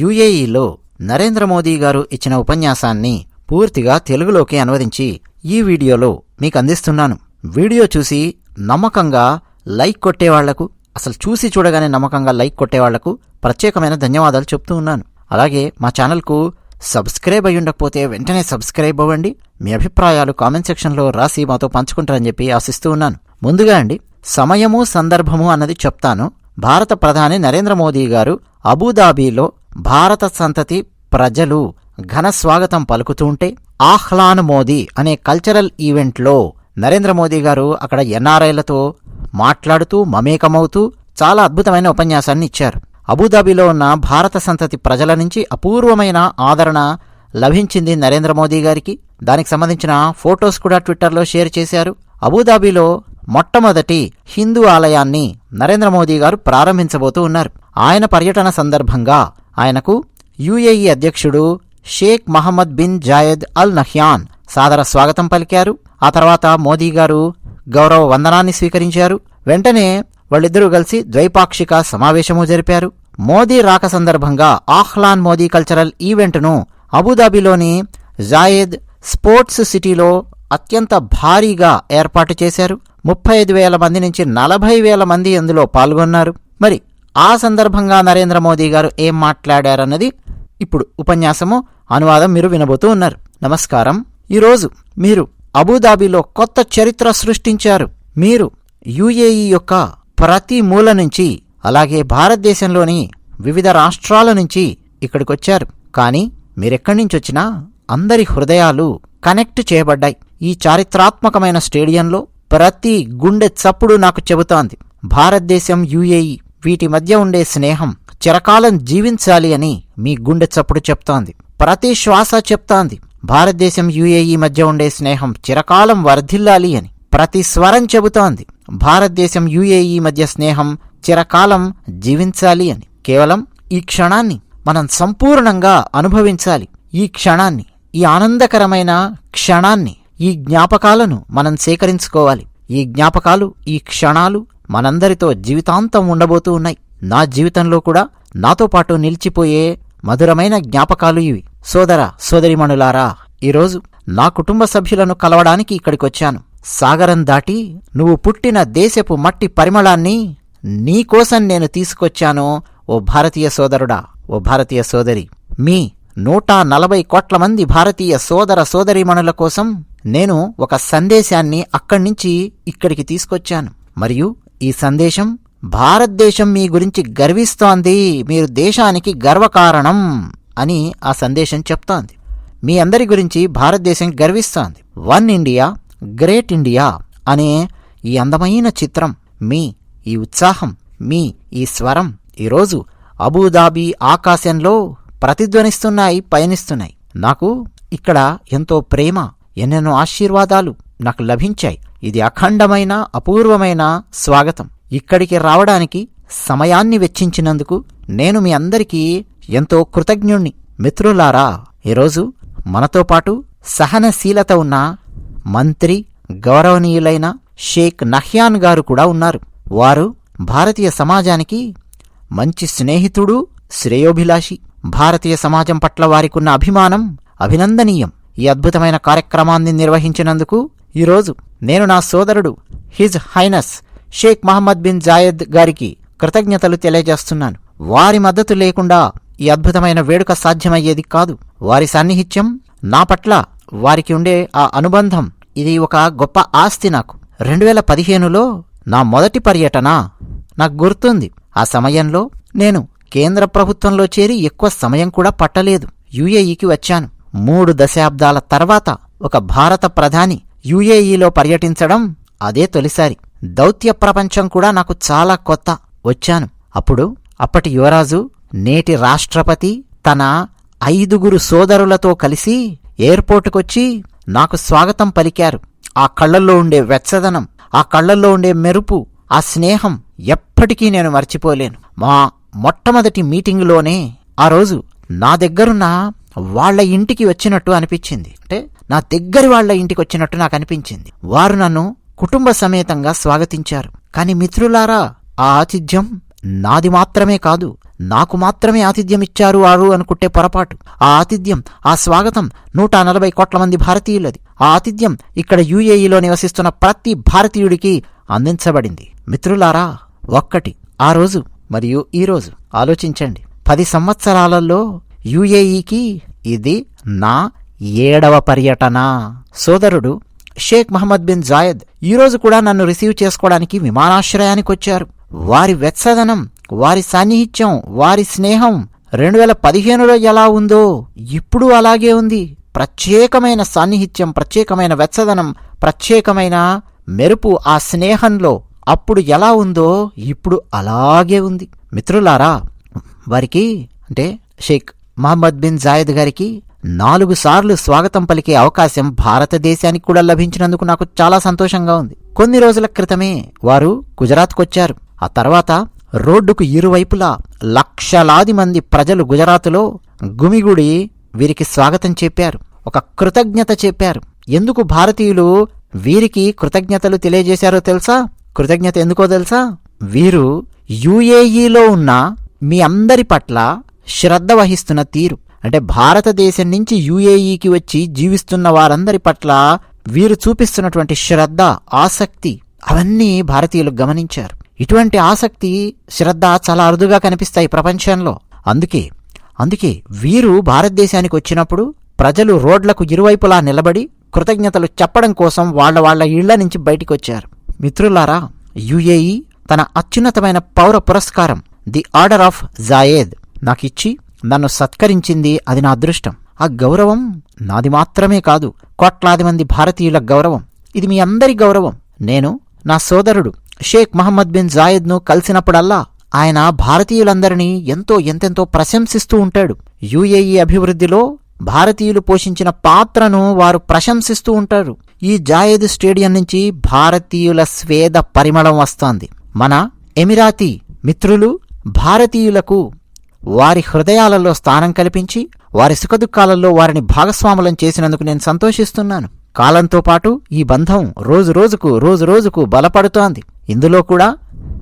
యుఏఈలో నరేంద్ర మోదీ గారు ఇచ్చిన ఉపన్యాసాన్ని పూర్తిగా తెలుగులోకి అనువదించి ఈ వీడియోలో మీకు అందిస్తున్నాను. వీడియో చూసి నమ్మకంగా లైక్ కొట్టేవాళ్ళకు అసలు చూసి చూడగానే నమ్మకంగా లైక్ కొట్టేవాళ్ళకు ప్రత్యేకమైన ధన్యవాదాలు చెప్తూ ఉన్నాను. అలాగే మా ఛానల్కు సబ్స్క్రైబ్ అయి ఉండకపోతే వెంటనే సబ్స్క్రైబ్ అవ్వండి. మీ అభిప్రాయాలు కామెంట్ సెక్షన్లో రాసి మాతో పంచుకుంటారని చెప్పి ఆశిస్తూ ఉన్నాను. ముందుగా అండి సమయము సందర్భము అన్నది చెప్తాను. భారత ప్రధాని నరేంద్ర మోదీ గారు అబుదాబీలో భారత సంతతి ప్రజలు ఘన స్వాగతం పలుకుతుంటే ఆహ్లాన్ మోదీ అనే కల్చరల్ ఈవెంట్లో నరేంద్ర మోదీ గారు అక్కడ ఎన్ఆర్ఐలతో మాట్లాడుతూ మమేకమవుతూ చాలా అద్భుతమైన ఉపన్యాసాన్ని ఇచ్చారు. అబుదాబిలో ఉన్న భారత సంతతి ప్రజల నుంచి అపూర్వమైన ఆదరణ లభించింది నరేంద్ర మోదీ గారికి. దానికి సంబంధించిన ఫొటోస్ కూడా ట్విట్టర్లో షేర్ చేశారు. అబుదాబిలో మొట్టమొదటి హిందూ ఆలయాన్ని నరేంద్ర మోదీ గారు ప్రారంభించబోతూ ఉన్నారు. ఆయన పర్యటన సందర్భంగా ఆయనకు యుఏఈ అధ్యక్షుడు Sheikh Mohammed bin Zayed Al Nahyan సాదర స్వాగతం పలికారు. ఆ తర్వాత మోదీ గారు గౌరవ వందనాన్ని స్వీకరించారు. వెంటనే వాళ్ళిద్దరూ కలిసి ద్వైపాక్షిక సమావేశము జరిపారు. మోదీ రాక సందర్భంగా ఆహ్లాన్ మోదీ కల్చరల్ ఈవెంట్ను అబుదాబిలోని జాయద్ స్పోర్ట్స్ సిటీలో అత్యంత భారీగా ఏర్పాటు చేశారు. ముప్పై ఐదు వేల మంది నుంచి నలభై వేల మంది అందులో పాల్గొన్నారు. మరి ఆ సందర్భంగా నరేంద్ర మోదీ గారు ఏం మాట్లాడారన్నది ఇప్పుడు ఉపన్యాసము. అనువాదం మీరు వినబోతూ ఉన్నారు. నమస్కారం. ఈరోజు మీరు అబుదాబిలో కొత్త చరిత్ర సృష్టించారు. మీరు యుఏఈ యొక్క ప్రతి మూల నుంచి అలాగే భారతదేశంలోని వివిధ రాష్ట్రాల నుంచి ఇక్కడికొచ్చారు. కానీ మీరెక్కడి నుంచి వచ్చినా అందరి హృదయాలు కనెక్ట్ చేయబడ్డాయి. ఈ చారిత్రాత్మకమైన స్టేడియంలో ప్రతి గుండె చప్పుడు నాకు చెబుతోంది. భారతదేశం యుఏఈ వీటి మధ్య ఉండే స్నేహం చిరకాలం జీవించాలి అని మీ గుండె చప్పుడు చెప్తోంది. ప్రతి శ్వాస చెప్తోంది. భారతదేశం యుఏఈ మధ్య ఉండే స్నేహం చిరకాలం వర్ధిల్లాలి అని ప్రతి స్వరం చెబుతోంది. భారతదేశం యుఏఈ మధ్య స్నేహం చిరకాలం జీవించాలి అని కేవలం ఈ క్షణాన్ని మనం సంపూర్ణంగా అనుభవించాలి. ఈ క్షణాన్ని ఈ ఆనందకరమైన క్షణాన్ని ఈ జ్ఞాపకాలను మనం సేకరించుకోవాలి. ఈ జ్ఞాపకాలు ఈ క్షణాలు మనందరితో జీవితాంతం ఉండబోతూ ఉన్నాయి. నా జీవితంలో కూడా నాతో పాటు నిలిచిపోయే మధురమైన జ్ఞాపకాలు ఇవి. సోదర సోదరిమణులారా ఈరోజు నా కుటుంబ సభ్యులను కలవడానికి ఇక్కడికొచ్చాను. సాగరం దాటి నువ్వు పుట్టిన దేశపు మట్టి పరిమళాన్ని నీకోసం నేను తీసుకొచ్చాను ఓ భారతీయ సోదరుడా ఓ భారతీయ సోదరి. మీ నూట నలభై కోట్ల మంది భారతీయ సోదర సోదరీమణుల కోసం నేను ఒక సందేశాన్ని అక్కడి నుంచి ఇక్కడికి తీసుకొచ్చాను. మరియు ఈ సందేశం భారతదేశం మీ గురించి గర్విస్తోంది మీరు దేశానికి గర్వకారణం అని ఆ సందేశం చెప్తోంది. మీ అందరి గురించి భారతదేశం గర్విస్తోంది. వన్ ఇండియా గ్రేట్ ఇండియా అనే ఈ అందమైన చిత్రం మీ ఈ ఉత్సాహం మీ ఈ స్వరం ఈరోజు అబుదాబి ఆకాశంలో ప్రతిధ్వనిస్తున్నాయి పయనిస్తున్నాయి. నాకు ఇక్కడ ఎంతో ప్రేమ ఎన్నెన్నో ఆశీర్వాదాలు నాకు లభించాయి. ఇది అఖండమైన అపూర్వమైన స్వాగతం. ఇక్కడికి రావడానికి సమయాన్ని వెచ్చించినందుకు నేను మీ అందరికీ ఎంతో కృతజ్ఞుణ్ణి. మిత్రులారా ఈరోజు మనతో పాటు సహనశీలత ఉన్న మంత్రి గౌరవనీయులైన షేక్ నహ్యాన్ గారు కూడా ఉన్నారు. వారు భారతీయ సమాజానికి మంచి స్నేహితుడు శ్రేయోభిలాషి. భారతీయ సమాజం పట్ల వారికున్న అభిమానం అభినందనీయం. ఈ అద్భుతమైన కార్యక్రమాన్ని నిర్వహించినందుకు ఈరోజు నేను నా సోదరుడు His Highness Sheikh Mohammed bin Zayed గారికి కృతజ్ఞతలు తెలియజేస్తున్నాను. వారి మద్దతు లేకుండా ఈ అద్భుతమైన వేడుక సాధ్యమయ్యేది కాదు. వారి సాన్నిహిత్యం నా పట్ల వారికి ఉండే ఆ అనుబంధం ఇది ఒక గొప్ప ఆస్తి నాకు. రెండు వేల పదిహేనులో నా మొదటి పర్యటన నాకు గుర్తుంది. ఆ సమయంలో నేను కేంద్ర ప్రభుత్వంలో చేరి ఎక్కువ సమయం కూడా పట్టలేదు. యుఏఈకి వచ్చాను. మూడు దశాబ్దాల తర్వాత ఒక భారత ప్రధాని యుఏఈలో పర్యటించడం అదే తొలిసారి. దౌత్య ప్రపంచం కూడా నాకు చాలా కొత్త. వచ్చాను. అప్పుడు అప్పటి యువరాజు నేటి రాష్ట్రపతి తన ఐదుగురు సోదరులతో కలిసి ఎయిర్పోర్టుకొచ్చి నాకు స్వాగతం పలికారు. ఆ కళ్ళల్లో ఉండే వెచ్చదనం ఆ కళ్ళల్లో ఉండే మెరుపు ఆ స్నేహం ఎప్పటికీ నేను మర్చిపోలేను. మా మొట్టమొదటి మీటింగులోనే ఆ రోజు నా దగ్గరున్న వాళ్ళ ఇంటికి వచ్చినట్టు అనిపించింది. అంటే నా దగ్గరి వాళ్ళ ఇంటికి వచ్చినట్టు నాకు అనిపించింది. వారు నన్ను కుటుంబ సమేతంగా స్వాగతించారు. కాని మిత్రులారా ఆ ఆతిథ్యం నాది మాత్రమే కాదు నాకు మాత్రమే ఆతిథ్యం ఇచ్చారు వారు అనుకుంటే పొరపాటు. ఆ ఆతిథ్యం ఆ స్వాగతం నూట నలభై కోట్ల మంది భారతీయులది. ఆ ఆతిథ్యం ఇక్కడ యుఏఈలో నివసిస్తున్న ప్రతి భారతీయుడికి అందించబడింది. మిత్రులారా ఒక్కటి ఆ రోజు మరియు ఈ రోజు ఆలోచించండి. పది సంవత్సరాలలో యుఏఈకి ఇది నా ఏడవ పర్యటన. సోదరుడు షేక్ మహమ్మద్ బిన్ జాయద్ ఈరోజు కూడా నన్ను రిసీవ్ చేసుకోవడానికి విమానాశ్రయానికి వచ్చారు. వారి వెచ్చదనం వారి సాన్నిహిత్యం వారి స్నేహం రెండు వేల పదిహేనులో ఎలా ఉందో ఇప్పుడు అలాగే ఉంది. ప్రత్యేకమైన సాన్నిహిత్యం ప్రత్యేకమైన వెచ్చదనం ప్రత్యేకమైన మెరుపు ఆ స్నేహంలో అప్పుడు ఎలా ఉందో ఇప్పుడు అలాగే ఉంది. మిత్రులారా వారికి అంటే షేక్ మహమ్మద్ బిన్ జాయద్ గారికి నాలుగు సార్లు స్వాగతం పలికే అవకాశం భారతదేశానికి కూడా లభించినందుకు నాకు చాలా సంతోషంగా ఉంది. కొన్ని రోజుల క్రితమే వారు గుజరాత్కొచ్చారు. ఆ తర్వాత రోడ్డుకు ఇరువైపులా లక్షలాది మంది ప్రజలు గుజరాత్లో గుమిగుడి వీరికి స్వాగతం చెప్పారు. ఒక కృతజ్ఞత చెప్పారు. ఎందుకు భారతీయులు వీరికి కృతజ్ఞతలు తెలియజేశారో తెలుసా? కృతజ్ఞత ఎందుకో తెలుసా? వీరు యుఏఈలో ఉన్న మీ అందరి పట్ల శ్రద్ధ వహిస్తున్న తీరు. అంటే భారతదేశం నుంచి యుఏఈకి వచ్చి జీవిస్తున్న వారందరి పట్ల వీరు చూపిస్తున్నటువంటి శ్రద్ధ ఆసక్తి అవన్నీ భారతీయులు గమనించారు. ఇటువంటి ఆసక్తి శ్రద్ధ చాలా అరుదుగా కనిపిస్తాయి ప్రపంచంలో. అందుకే అందుకే వీరు భారతదేశానికి వచ్చినప్పుడు ప్రజలు రోడ్లకు ఇరువైపులా నిలబడి కృతజ్ఞతలు చెప్పడం కోసం వాళ్ళ వాళ్ళ ఇళ్ళ నుంచి బయటికి వచ్చారు. మిత్రులారా యుఏఈ తన అత్యున్నతమైన పౌర పురస్కారం ది ఆర్డర్ ఆఫ్ జాయేద్ నాకిచ్చి నన్ను సత్కరించింది అది నా అదృష్టం. ఆ గౌరవం నాది మాత్రమే కాదు కోట్లాది మంది భారతీయుల గౌరవం. ఇది మీ అందరి గౌరవం. నేను నా సోదరుడు షేక్ మహమ్మద్ బిన్ జాయద్ను కలిసినప్పుడల్లా ఆయన భారతీయులందరినీ ఎంతో ఎంతెంతో ప్రశంసిస్తూ ఉంటాడు. యుఏఈ అభివృద్ధిలో భారతీయులు పోషించిన పాత్రను వారు ప్రశంసిస్తూ ఉంటారు. ఈ జాయేద్ స్టేడియం నుంచి భారతీయుల స్వేద పరిమళం వస్తోంది. మన ఎమిరాతీ మిత్రులు భారతీయులకు వారి హృదయాలలో స్థానం కల్పించి వారి సుఖదుఖాలలో వారిని భాగస్వాములం చేసినందుకు నేను సంతోషిస్తున్నాను. కాలంతో పాటు ఈ బంధం రోజు రోజుకు రోజు రోజుకు బలపడుతోంది. ఇందులో కూడా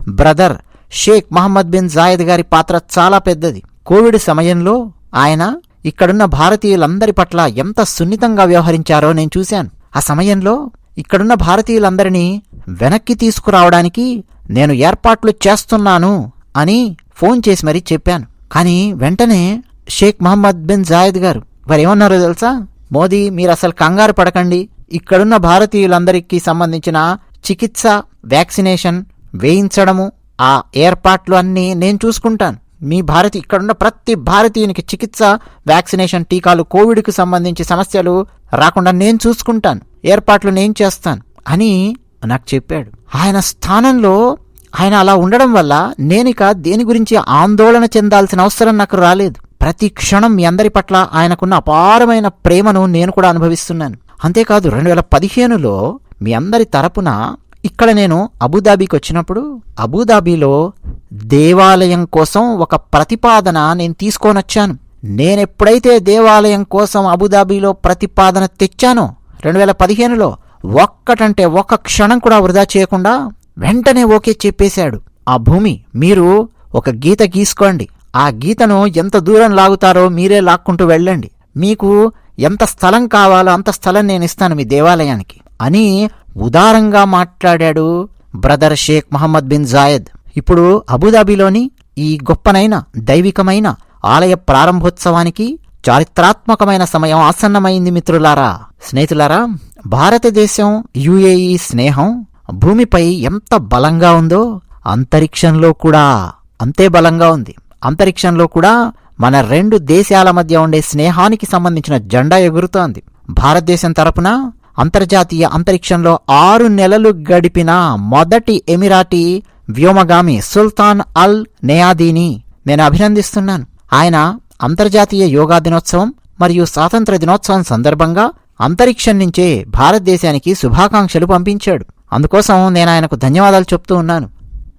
brother Sheikh Mohammed bin Zayed గారి పాత్ర చాలా పెద్దది. కోవిడ్ సమయంలో ఆయన ఇక్కడున్న భారతీయులందరి పట్ల ఎంత సున్నితంగా వ్యవహరించారో నేను చూశాను. ఆ సమయంలో ఇక్కడున్న భారతీయులందరినీ వెనక్కి తీసుకురావడానికి నేను ఏర్పాట్లు చేస్తున్నాను అని ఫోన్ చేసి మరీ చెప్పాను. కానీ వెంటనే షేక్ మహమ్మద్ బిన్ జాయద్ గారు వారేమన్నారో తెలుసా? మోదీ మీరు అసలు కంగారు పడకండి. ఇక్కడున్న భారతీయులందరికీ సంబంధించిన చికిత్స వ్యాక్సినేషన్ వేయించడము ఆ ఏర్పాట్లు అన్నీ నేను చూసుకుంటాను. మీ భారతి ఇక్కడున్న ప్రతి భారతీయునికి చికిత్స వ్యాక్సినేషన్ టీకాలు కోవిడ్కు సంబంధించి సమస్యలు రాకుండా నేను చూసుకుంటాను ఏర్పాట్లు నేను చేస్తాను అని నాకు చెప్పాడు. ఆయన స్థానంలో ఆయన అలా ఉండడం వల్ల నేనిక దేని గురించి ఆందోళన చెందాల్సిన అవసరం నాకు రాలేదు. ప్రతి క్షణం మీ అందరి పట్ల ఆయనకున్న అపారమైన ప్రేమను నేను కూడా అనుభవిస్తున్నాను. అంతేకాదు రెండు వేల పదిహేనులో మీ అందరి తరపున ఇక్కడ నేను అబుదాబీకి వచ్చినప్పుడు అబుదాబీలో దేవాలయం కోసం ఒక ప్రతిపాదన నేను తీసుకొనొచ్చాను నేనెప్పుడైతే దేవాలయం కోసం అబుదాబీలో ప్రతిపాదన తెచ్చానో రెండు వేల పదిహేనులో ఒక్కటంటే ఒక్క క్షణం కూడా వృధా చేయకుండా వెంటనే ఓకే చెప్పేశాడు. ఆ భూమి మీరు ఒక గీత గీసుకోండి. ఆ గీతను ఎంత దూరం లాగుతారో మీరే లాక్కుంటూ వెళ్ళండి. మీకు ఎంత స్థలం కావాలో అంత స్థలం నేను ఇస్తాను మీ దేవాలయానికి అని ఉదారంగా మాట్లాడాడు brother Sheikh Mohammed bin Zayed. ఇప్పుడు అబుదాబిలోని ఈ గొప్పనైన దైవికమైన ఆలయ ప్రారంభోత్సవానికి చారిత్రాత్మకమైన సమయం ఆసన్నమైంది మిత్రులారా స్నేహితులారా భారతదేశం యుఏఈ స్నేహం భూమిపై ఎంత బలంగా ఉందో అంతరిక్షంలో కూడా అంతే బలంగా ఉంది. అంతరిక్షంలో కూడా మన రెండు దేశాల మధ్య ఉండే స్నేహానికి సంబంధించిన జెండా ఎగురుతోంది. భారతదేశం తరపున అంతర్జాతీయ అంతరిక్షంలో ఆరు నెలలు గడిపిన మొదటి ఎమిరాటీ వ్యోమగామి సుల్తాన్ అల్ నెయాదీని నేను అభినందిస్తున్నాను. ఆయన అంతర్జాతీయ యోగా దినోత్సవం మరియు స్వాతంత్ర దినోత్సవం సందర్భంగా అంతరిక్షం నుంచే భారతదేశానికి శుభాకాంక్షలు పంపించాడు. అందుకోసం నేను ఆయనకు ధన్యవాదాలు చెప్తూ ఉన్నాను.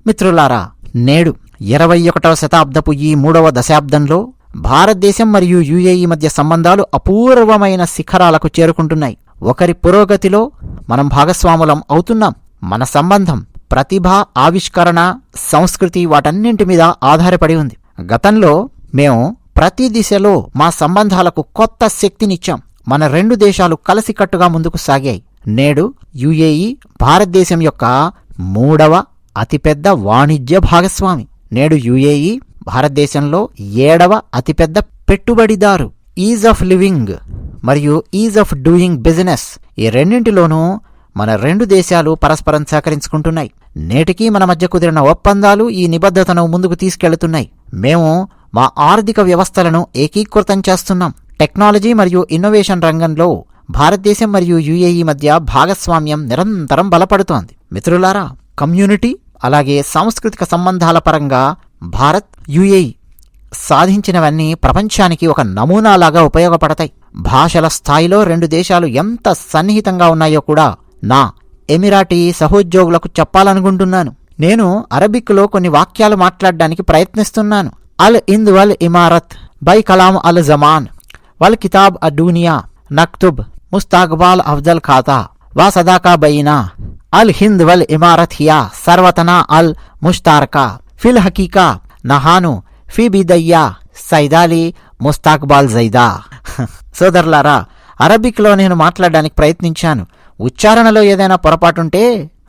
మిత్రులారా నేడు ఇరవై ఒకటవ శతాబ్దపు ఈ మూడవ దశాబ్దంలో భారతదేశం మరియు యుఏఈ మధ్య సంబంధాలు అపూర్వమైన శిఖరాలకు చేరుకుంటున్నాయి. ఒకరి పురోగతిలో మనం భాగస్వాములం అవుతున్నాం. మన సంబంధం ప్రతిభ ఆవిష్కరణ సంస్కృతి వాటన్నింటి మీద ఆధారపడి ఉంది. గతంలో మేము ప్రతి దిశలో మా సంబంధాలకు కొత్త శక్తినిచ్చాం. మన రెండు దేశాలు కలిసికట్టుగా ముందుకు సాగాయి. నేడు యుఏఈ భారతదేశం యొక్క మూడవ అతిపెద్ద వాణిజ్య భాగస్వామి. నేడు యుఏఈ భారతదేశంలో ఏడవ అతిపెద్ద పెట్టుబడిదారు. Ease of living. మరియు ఈజ్ ఆఫ్ డూయింగ్ బిజినెస్ ఈ రెండింటిలోనూ మన రెండు దేశాలు పరస్పరం సహకరించుకుంటున్నాయి. నేటికి మన మధ్య కుదిరిన ఒప్పందాలు ఈ నిబద్ధతను ముందుకు తీసుకెళ్తున్నాయి. మేము మా ఆర్థిక వ్యవస్థలను ఏకీకృతం చేస్తున్నాం. టెక్నాలజీ మరియు ఇన్నోవేషన్ రంగంలో భారతదేశం మరియు యుఏఈ మధ్య భాగస్వామ్యం నిరంతరం బలపడుతోంది. మిత్రులారా కమ్యూనిటీ అలాగే సాంస్కృతిక సంబంధాల పరంగా భారత్ యుఏఈ సాధించినవన్నీ ప్రపంచానికి ఒక నమూనాలాగా ఉపయోగపడతాయి. భాషల స్థాయిలో రెండు దేశాలు ఎంత సన్నిహితంగా ఉన్నాయో కూడా నా ఎమిరాటీ సహోద్యోగులకు చెప్పాలనుకుంటున్నాను. నేను అరబిక్లో కొన్ని వాక్యాలు మాట్లాడడానికి ప్రయత్నిస్తున్నాను. అల్ ఇంద్ వల్ ఇమారత్ బై కలాం అల్ జమాన్ వల్ కితాబ్ అడూనియా నక్తుబ్ ముస్తాక్బాల్ అఫ్జల్ ఖాతా వా సదాకా బైనా అల్ హింద్ వల్ ఇమారత్ హియా సర్వతనా అల్ ముష్తారకా ఫిల్ హకీకా నహాను ఫీ బిదయ్యా సైదాలి ముస్తాక్బాల్ జైదా సోదరులారా అరబిక్లో నేను మాట్లాడడానికి ప్రయత్నించాను ఉచ్చారణలో ఏదైనా పొరపాటుంటే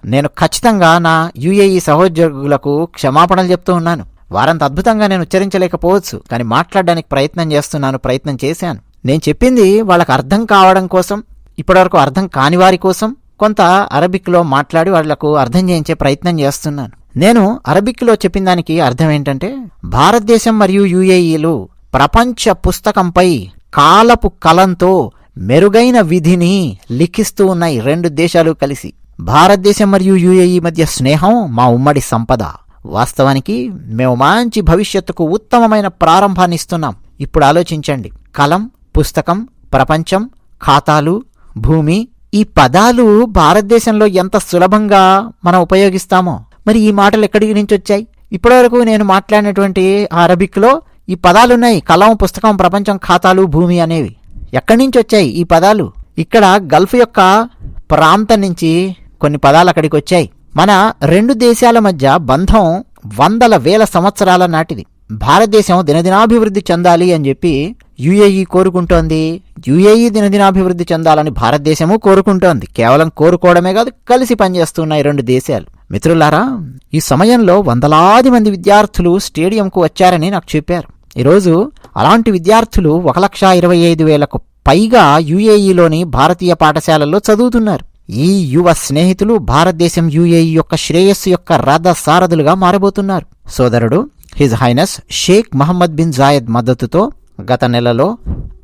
నేను ఖచ్చితంగా నా యుఏఈ సహోద్యోగులకు క్షమాపణలు చెప్తూ ఉన్నాను వారంత అద్భుతంగా నేను ఉచ్చరించలేకపోవచ్చు కానీ మాట్లాడడానికి ప్రయత్నం చేస్తున్నాను ప్రయత్నం చేశాను నేను చెప్పింది వాళ్ళకు అర్థం కావడం కోసం ఇప్పటివరకు అర్థం కాని వారి కోసం కొంత అరబిక్లో మాట్లాడి వాళ్ళకు అర్థం చేయించే ప్రయత్నం చేస్తున్నాను నేను అరబిక్లో చెప్పిన దానికి అర్థం ఏంటంటే భారతదేశం మరియు యుఏఈలు ప్రపంచ పుస్తకంపై కాలపు కలంతో మెరుగైన విధిని లిఖిస్తూ ఉన్నాయి రెండు దేశాలు కలిసి. భారతదేశం మరియు యుఏఈ మధ్య స్నేహం మా ఉమ్మడి సంపద. వాస్తవానికి మేము మంచి భవిష్యత్తుకు ఉత్తమమైన ప్రారంభాన్ని ఇస్తున్నాం. ఇప్పుడు ఆలోచించండి. కలం పుస్తకం ప్రపంచం ఖాతాలు భూమి ఈ పదాలు భారతదేశంలో ఎంత సులభంగా మనం ఉపయోగిస్తామో. మరి ఈ మాటలు ఎక్కడి నుంచి వచ్చాయి? ఇప్పటివరకు నేను మాట్లాడినటువంటి అరబిక్లో ఈ పదాలున్నాయి. కలం పుస్తకం ప్రపంచం ఖాతాలు భూమి అనేవి. ఎక్కడి నుంచి వచ్చాయి ఈ పదాలు? ఇక్కడ గల్ఫ్ యొక్క ప్రాంతం నుంచి కొన్ని పదాలు అక్కడికి వచ్చాయి. మన రెండు దేశాల మధ్య బంధం వందల వేల సంవత్సరాల నాటిది. భారతదేశం దినదినాభివృద్ధి చెందాలి అని చెప్పి యుఏఈ కోరుకుంటోంది. యుఏఈ దినదినాభివృద్ధి చెందాలని భారతదేశము కోరుకుంటోంది. కేవలం కోరుకోవడమే కాదు కలిసి పనిచేస్తున్నాయి రెండు దేశాలు. మిత్రులారా ఈ సమయంలో వందలాది మంది విద్యార్థులు స్టేడియంకు వచ్చారని నాకు చెప్పారు. ఈరోజు అలాంటి విద్యార్థులు ఒక లక్ష ఇరవై ఐదు వేలకు పైగా యుఏఈలోని భారతీయ పాఠశాలల్లో చదువుతున్నారు. ఈ యువ స్నేహితులు భారతదేశం యుఏఈ యొక్క శ్రేయస్సు యొక్క రథ సారథులుగా మారబోతున్నారు. సోదరుడు His Highness Sheikh Mohammed bin Zayed మద్దతుతో గత నెలలో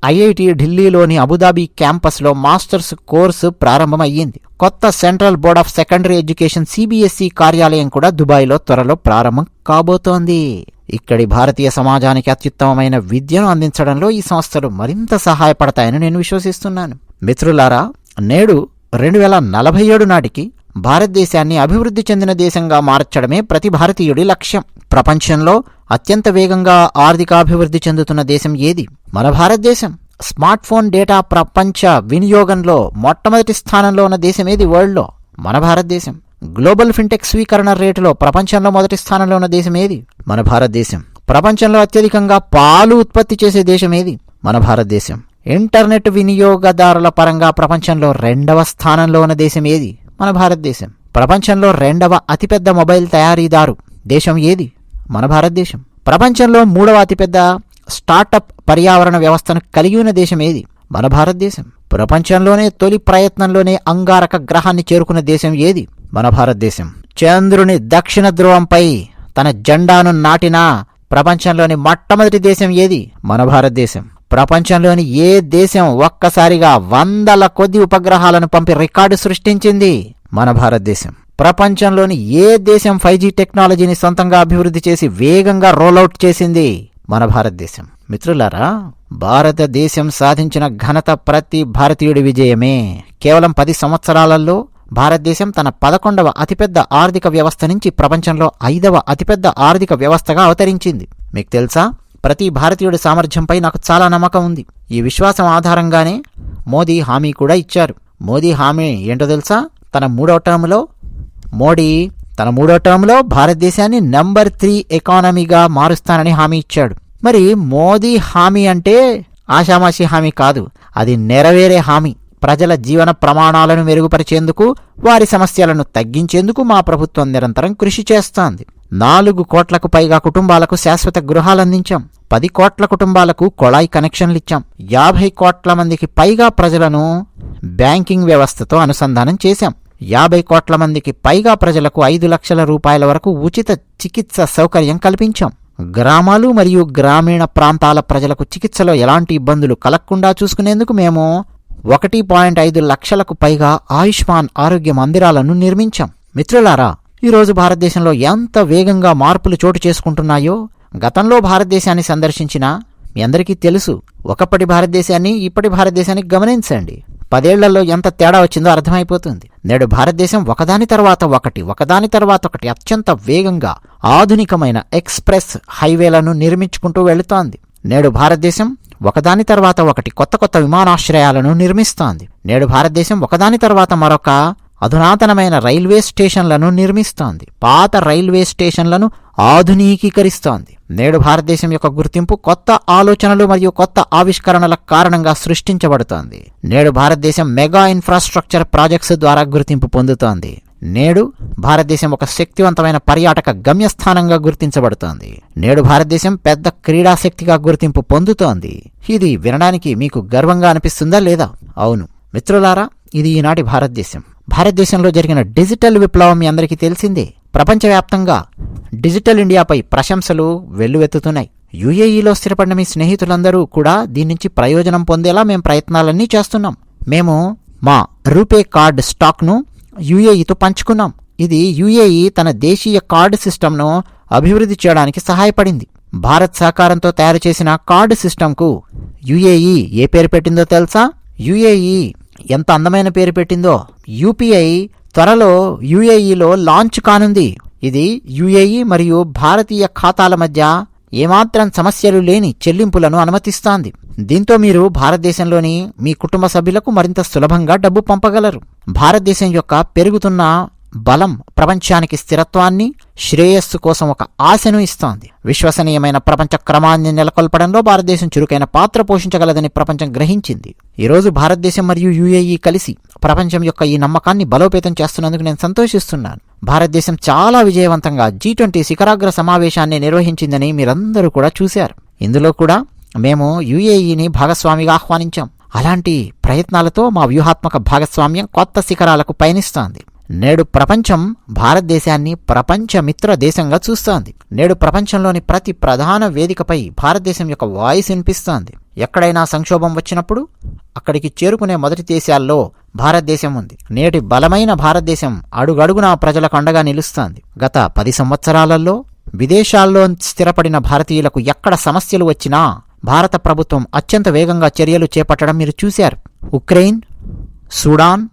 ఐఐటి ఢిల్లీలోని అబుదాబి క్యాంపస్లో మాస్టర్స్ కోర్సు ప్రారంభమయ్యింది. కొత్త Central Board of Secondary Education CBSE కార్యాలయం కూడా దుబాయ్లో త్వరలో ప్రారంభం కాబోతోంది. ఇక్కడి భారతీయ సమాజానికి అత్యుత్తమమైన విద్యను అందించడంలో ఈ సంస్థలు మరింత సహాయపడతాయని నేను విశ్వసిస్తున్నాను. మిత్రులారా నేడు రెండు వేల నలభై ఏడు నాటికి భారతదేశాన్ని అభివృద్ధి చెందిన దేశంగా మార్చడమే ప్రతి భారతీయుడి లక్ష్యం. ప్రపంచంలో అత్యంత వేగంగా ఆర్థికాభివృద్ధి చెందుతున్న దేశం ఏది? మన భారతదేశం. స్మార్ట్ ఫోన్ డేటా ప్రపంచ వినియోగంలో మొట్టమొదటి స్థానంలో ఉన్న దేశం ఏది వరల్డ్లో? మన భారతదేశం. గ్లోబల్ ఫిన్టెక్ స్వీకరణ రేటులో ప్రపంచంలో మొదటి స్థానంలో ఉన్న దేశం ఏది? మన భారతదేశం. ప్రపంచంలో అత్యధికంగా పాలు ఉత్పత్తి చేసే దేశం ఏది? మన భారతదేశం. ఇంటర్నెట్ వినియోగదారుల పరంగా ప్రపంచంలో రెండవ స్థానంలో ఉన్న దేశం ఏది? మన భారతదేశం. ప్రపంచంలో రెండవ అతిపెద్ద మొబైల్ తయారీదారు దేశం ఏది? మన భారతదేశం. ప్రపంచంలో మూడవ అతిపెద్ద స్టార్టప్ పర్యావరణ వ్యవస్థను కలిగి ఉన్న దేశం ఏది? మన భారతదేశం. ప్రపంచంలోనే తొలి ప్రయత్నంలోనే అంగారక గ్రహాన్ని చేరుకున్న దేశం ఏది? మన భారతదేశం. చంద్రుని దక్షిణ ధ్రువంపై తన జెండాను నాటిన ప్రపంచంలోని మొట్టమొదటి దేశం ఏది? మన భారతదేశం. ప్రపంచంలోని ఏ దేశం ఒక్కసారిగా వందల కొద్ది ఉపగ్రహాలను పంపి రికార్డు సృష్టించింది? మన భారతదేశం. ప్రపంచంలోని ఏ దేశం ఫైవ్ జీ టెక్నాలజీని సొంతంగా అభివృద్ధి చేసి వేగంగా రోలౌట్ చేసింది? మన భారతదేశం. మిత్రులారా భారతదేశం సాధించిన ఘనత ప్రతి భారతీయుడి విజయమే. కేవలం పది సంవత్సరాలలో భారతదేశం తన పదకొండవ అతిపెద్ద ఆర్థిక వ్యవస్థ నుంచి ప్రపంచంలో ఐదవ అతిపెద్ద ఆర్థిక వ్యవస్థగా అవతరించింది. మీకు తెలుసా? ప్రతి భారతీయుడి సామర్థ్యంపై నాకు చాలా నమ్మకం ఉంది. ఈ విశ్వాసం ఆధారంగానే మోదీ హామీ కూడా ఇచ్చారు. మోదీ హామీ ఏంటో తెలుసా? తన మూడవ టర్ములో మోడీ తన మూడో టర్మ్లో భారతదేశాన్ని నంబర్ త్రీ ఎకానమీగా మారుస్తానని హామీ ఇచ్చాడు. మరి మోదీ హామీ అంటే ఆషామాషి హామీ కాదు. అది నెరవేరే హామీ. ప్రజల జీవన ప్రమాణాలను మెరుగుపరిచేందుకు వారి సమస్యలను తగ్గించేందుకు మా ప్రభుత్వం నిరంతరం కృషి చేస్తోంది. నాలుగు కోట్లకు పైగా కుటుంబాలకు శాశ్వత గృహాలందించాం. పది కోట్ల కుటుంబాలకు కొళాయి కనెక్షన్లిచ్చాం. యాభై కోట్ల మందికి పైగా ప్రజలను బ్యాంకింగ్ వ్యవస్థతో అనుసంధానం చేశాం. యాభై కోట్ల మందికి పైగా ప్రజలకు ఐదు లక్షల రూపాయల వరకు ఉచిత చికిత్స సౌకర్యం కల్పించాం. గ్రామాలు మరియు గ్రామీణ ప్రాంతాల ప్రజలకు చికిత్సలో ఎలాంటి ఇబ్బందులు కలగకుండా చూసుకునేందుకు మేము ఒకటి పాయింట్ ఐదు లక్షలకు పైగా ఆయుష్మాన్ ఆరోగ్య మందిరాలను నిర్మించాం. మిత్రులారా ఈరోజు భారతదేశంలో ఎంత వేగంగా మార్పులు చోటు చేసుకుంటున్నాయో గతంలో భారతదేశాన్ని సందర్శించిన మీ అందరికీ తెలుసు ఒకప్పటి భారతదేశాన్ని ఇప్పటి భారతదేశాన్ని గమనించండి. పదేళ్ళలో ఎంత తేడా వచ్చిందో అర్థమైపోతుంది. నేడు భారతదేశం ఒకదాని తర్వాత ఒకటి ఒకదాని తర్వాత ఒకటి అత్యంత వేగంగా ఆధునికమైన ఎక్స్ప్రెస్ హైవేలను నిర్మించుకుంటూ వెళుతోంది. నేడు భారతదేశం ఒకదాని తర్వాత ఒకటి కొత్త కొత్త విమానాశ్రయాలను నిర్మిస్తోంది. నేడు భారతదేశం ఒకదాని తర్వాత మరొక అధునాతనమైన రైల్వే స్టేషన్లను నిర్మిస్తోంది. పాత రైల్వే స్టేషన్లను ఆధునీకీకరిస్తోంది నేడు భారతదేశం యొక్క గుర్తింపు కొత్త ఆలోచనలు మరియు కొత్త ఆవిష్కరణల కారణంగా సృష్టించబడుతోంది. నేడు భారతదేశం మెగా ఇన్ఫ్రాస్ట్రక్చర్ ప్రాజెక్ట్స్ ద్వారా గుర్తింపు పొందుతోంది. నేడు భారతదేశం ఒక శక్తివంతమైన పర్యాటక గమ్యస్థానంగా గుర్తించబడుతోంది. నేడు భారతదేశం పెద్ద క్రీడాశక్తిగా గుర్తింపు పొందుతోంది. ఇది వినడానికి మీకు గర్వంగా అనిపిస్తుందా లేదా? అవును. మిత్రులారా ఇది ఈనాటి భారతదేశం. భారతదేశంలో జరిగిన డిజిటల్ విప్లవం మీ అందరికీ తెలిసిందే. ప్రపంచవ్యాప్తంగా డిజిటల్ ఇండియాపై ప్రశంసలు వెల్లువెత్తుతున్నాయి. యుఏఈలో స్థిరపడిన మీ స్నేహితులందరూ కూడా దీని నుంచి ప్రయోజనం పొందేలా మేము ప్రయత్నాలన్నీ చేస్తున్నాం. మేము మా రూపే కార్డ్ స్టాక్ను యుఏఈతో పంచుకున్నాం. ఇది యుఏఈ తన దేశీయ కార్డు సిస్టమ్ను అభివృద్ధి చేయడానికి సహాయపడింది. భారత్ సహకారంతో తయారు చేసిన కార్డు సిస్టంకు యుఏఈ ఏ పేరు పెట్టిందో తెలుసా? యుఏఈ ఎంత అందమైన పేరు పెట్టిందో. యూపీఐ త్వరలో యుఏఈలో లాంచ్ కానుంది. ఇది యుఏఈ మరియు భారతీయ ఖాతాల మధ్య ఏమాత్రం సమస్యలు లేని చెల్లింపులను అనుమతిస్తాంది. దీంతో మీరు భారతదేశంలోని మీ కుటుంబ సభ్యులకు మరింత సులభంగా డబ్బు పంపగలరు. భారతదేశం యొక్క పెరుగుతున్న బలం ప్రపంచానికి స్థిరత్వాన్ని శ్రేయస్సు కోసం ఒక ఆశను ఇస్తోంది. విశ్వసనీయమైన ప్రపంచ క్రమాన్ని నెలకొల్పడంలో భారతదేశం చురుకైన పాత్ర పోషించగలదని ప్రపంచం గ్రహించింది. ఈరోజు భారతదేశం మరియు యుఏఈ కలిసి ప్రపంచం యొక్క ఈ నమ్మకాన్ని బలోపేతం చేస్తున్నందుకు నేను సంతోషిస్తున్నాను. భారతదేశం చాలా విజయవంతంగా జీ ట్వంటీ శిఖరాగ్ర సమావేశాన్ని నిర్వహించిందని మీరందరూ కూడా చూశారు. ఇందులో కూడా మేము యుఏఈని భాగస్వామిగా ఆహ్వానించాం. అలాంటి ప్రయత్నాలతో మా వ్యూహాత్మక భాగస్వామ్యం కొత్త శిఖరాలకు పయనిస్తోంది. నేడు ప్రపంచం భారతదేశాన్ని ప్రపంచమిత్ర దేశంగా చూస్తోంది. నేడు ప్రపంచంలోని ప్రతి ప్రధాన వేదికపై భారతదేశం యొక్క వాయిస్ వినిపిస్తోంది. ఎక్కడైనా సంక్షోభం వచ్చినప్పుడు అక్కడికి చేరుకునే మొదటి దేశాల్లో భారతదేశం ఉంది. నేటి బలమైన భారతదేశం అడుగడుగునా ప్రజలకు అండగా నిలుస్తోంది. గత పది సంవత్సరాలలో విదేశాల్లో స్థిరపడిన భారతీయులకు ఎక్కడ సమస్యలు వచ్చినా భారత ప్రభుత్వం అత్యంత వేగంగా చర్యలు చేపట్టడం మీరు చూశారు. ఉక్రెయిన్ సూడాన్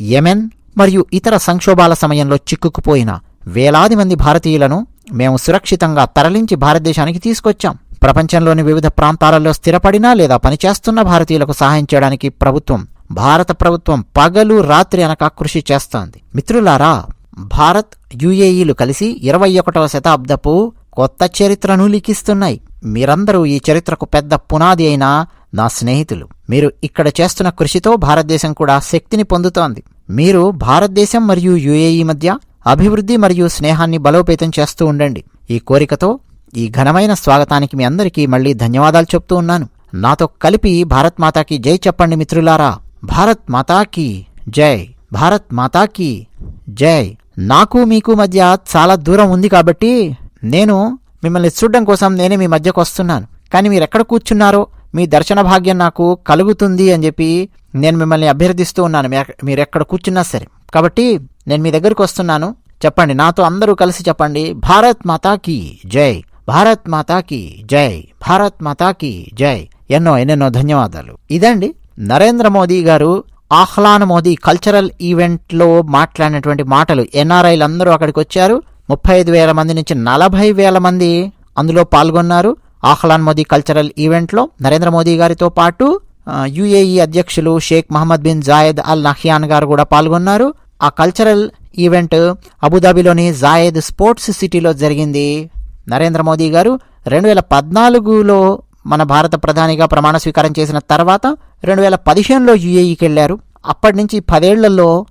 యెమెన్ మరియు ఇతర సంక్షోభాల సమయంలో చిక్కుకుపోయిన వేలాది మంది భారతీయులను మేము సురక్షితంగా తరలించి భారతదేశానికి తీసుకొచ్చాం. ప్రపంచంలోని వివిధ ప్రాంతాలలో స్థిరపడిన లేదా పనిచేస్తున్న భారతీయులకు సహాయం చేయడానికి ప్రభుత్వం భారత ప్రభుత్వం పగలు రాత్రి అనక కృషి చేస్తోంది. మిత్రులారా భారత్ యుఏఈలు కలిసి ఇరవై ఒకటవ శతాబ్దపు కొత్త చరిత్రను లిఖిస్తున్నాయి. మీరందరూ ఈ చరిత్రకు పెద్ద పునాది అయిన నా స్నేహితులు. మీరు ఇక్కడ చేస్తున్న కృషితో భారతదేశం కూడా శక్తిని పొందుతోంది. మీరు భారతదేశం మరియు యుఏఈ మధ్య అభివృద్ధి మరియు స్నేహాన్ని బలోపేతం చేస్తూ ఉండండి. ఈ కోరికతో ఈ ఘనమైన స్వాగతానికి మీ అందరికీ మళ్ళీ ధన్యవాదాలు చెప్తూ ఉన్నాను. నాతో కలిపి భారత్ మాతాకి జై చెప్పండి మిత్రులారా. భారత్ మాతాకి జై. భారత్ మాతాకి జై. నాకు మీకు మధ్య చాలా దూరం ఉంది కాబట్టి నేను మిమ్మల్ని చూడడం కోసం నేనే మీ మధ్యకు వస్తున్నాను. కానీ మీరు ఎక్కడ కూర్చున్నారో మీ దర్శన భాగ్యం నాకు కలుగుతుంది అని చెప్పి నేను మిమ్మల్ని అభ్యర్థిస్తూ ఉన్నాను. మీరు- మీరు ఎక్కడ కూర్చున్నా సరే. కాబట్టి నేను మీ దగ్గరికి వస్తున్నాను. చెప్పండి. నాతో అందరూ కలిసి చెప్పండి. భారత్ మాతాకి జై. భారత్ మాతాకి జై. భారత్ మాతాకి జై. ఎన్నో ఎన్నెన్నో ధన్యవాదాలు. ఇదండి నరేంద్ర మోదీ గారు ఆహ్లాన్ మోదీ కల్చరల్ ఈవెంట్లో మాట్లాడినటువంటి మాటలు. ఎన్ఆర్ఐలు అందరూ అక్కడికి వచ్చారు. ముప్పై ఐదు వేల మంది నుంచి నలభై వేల మంది అందులో పాల్గొన్నారు. ఆహ్లాన్ మోదీ కల్చరల్ ఈవెంట్లో నరేంద్ర మోదీ గారితో పాటు యుఏఈ అధ్యక్షులు Sheikh Mohammed bin Zayed Al Nahyan గారు కూడా పాల్గొన్నారు. ఆ కల్చరల్ ఈవెంట్ అబుదాబిలోని జాయద్ స్పోర్ట్స్ సిటీలో జరిగింది. నరేంద్ర మోదీ గారు రెండు వేల పద్నాలుగులో మన భారత ప్రధానిగా ప్రమాణ స్వీకారం చేసిన తర్వాత రెండు వేల పదిహేనులో యుఏఈకి వెళ్ళారు. అప్పటి నుంచి పదేళ్ళలో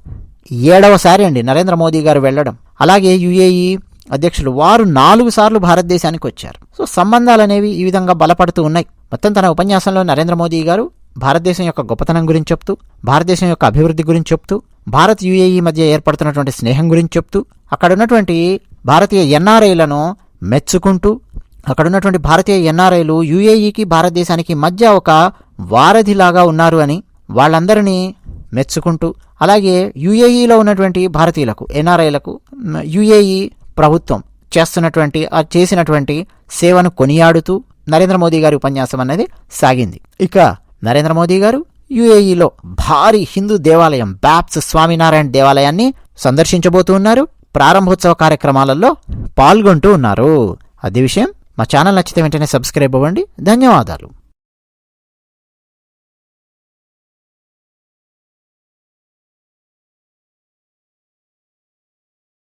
ఏడవసారి అండి నరేంద్ర మోదీ గారు వెళ్ళడం. అలాగే యుఏఈ అధ్యక్షులు వారు నాలుగు సార్లు భారతదేశానికి వచ్చారు. సో సంబంధాలు అనేవి ఈ విధంగా బలపడుతూ ఉన్నాయి. మొత్తం తన ఉపన్యాసంలో నరేంద్ర మోదీ గారు భారతదేశం యొక్క గొప్పతనం గురించి చెప్తూ భారతదేశం యొక్క అభివృద్ధి గురించి చెప్తూ భారత్ యుఏఈ మధ్య ఏర్పడుతున్నటువంటి స్నేహం గురించి చెప్తూ అక్కడ ఉన్నటువంటి భారతీయ ఎన్ఆర్ఐలను మెచ్చుకుంటూ అక్కడ ఉన్నటువంటి భారతీయ ఎన్ఆర్ఐలు యుఏఈకి భారతదేశానికి మధ్య ఒక వారధిలాగా ఉన్నారు అని వాళ్ళందరినీ మెచ్చుకుంటూ అలాగే యుఏఈలో ఉన్నటువంటి భారతీయులకు ఎన్ఆర్ఐలకు యుఏఈ ప్రభుత్వం చేస్తున్నటువంటి ఆ చేసినటువంటి సేవను కొనియాడుతూ నరేంద్ర మోదీ గారి ఉపన్యాసం అనేది సాగింది. ఇక నరేంద్ర మోదీ గారు యుఏఈలో భారీ హిందూ దేవాలయం బ్యాప్స్ స్వామినారాయణ దేవాలయాన్ని సందర్శించబోతూ ఉన్నారు. ప్రారంభోత్సవ కార్యక్రమాలలో పాల్గొంటూ ఉన్నారు. అదే విషయం మా ఛానల్ నచ్చితే వెంటనే సబ్స్క్రైబ్ అవ్వండి. ధన్యవాదాలు.